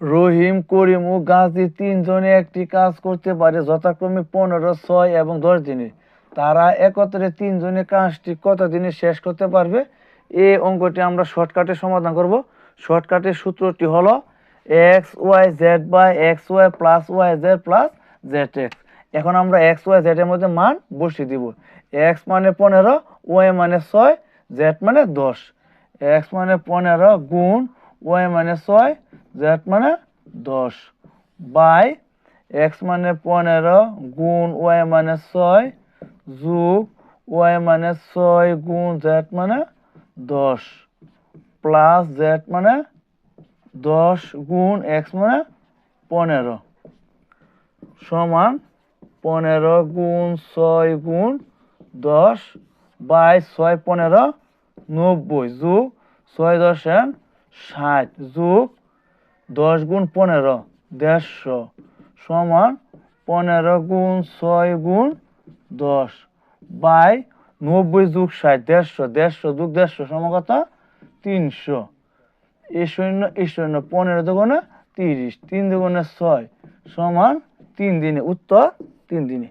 রহিম, করিম ও গাজী তিনজনে একটি কাজ করতে পারে, যথাক্রমে পনেরো, ছয় এবং দশ দিনে। তারা একত্রে তিনজনে কাজটি কত দিনে শেষ করতে পারবে? এই অঙ্কটি আমরা শর্টকাটে সমাধান করব। শর্টকাটের সূত্রটি হলো X Y Z by X Y plus Y Z plus Z X এখন আমরা এক্স ওয়াই জেড এর মধ্যে মান বসিয়ে দিব। এক্স মানে পনেরো ওয়াই মানে ছয় জেড মানে দশ। এক্স মানে পনেরো গুণ ওয়াই মানে ছয় জেড মানে দশ। বাই এক্স মানে পনেরো গুণ ওয়াই মানে ছয় যোগ ওয়াই মানে ছয় গুণ জেড মানে দশ। প্লাস জেড মানে দশ গুণ এক্স মানে পনেরো। সমান পনেরো গুণ ছয় গুণ দশ বাই ছয় পনেরো নব্বই যোগ ছয় দশে ষাট যোগ দশ গুণ পনেরো, দেড়শো সমান পনেরো গুণ ছয় গুণ দশ বাই নব্বই যুগ ষাট, দেড়শো দেড়শো যুগ দেড়শো সমান তিনশো। এ শূন্য এ শূন্য পনেরো দুগুণে তিরিশ, তিন দুগুণে ছয় সমান তিন দিনে, উত্তর তিন দিনে।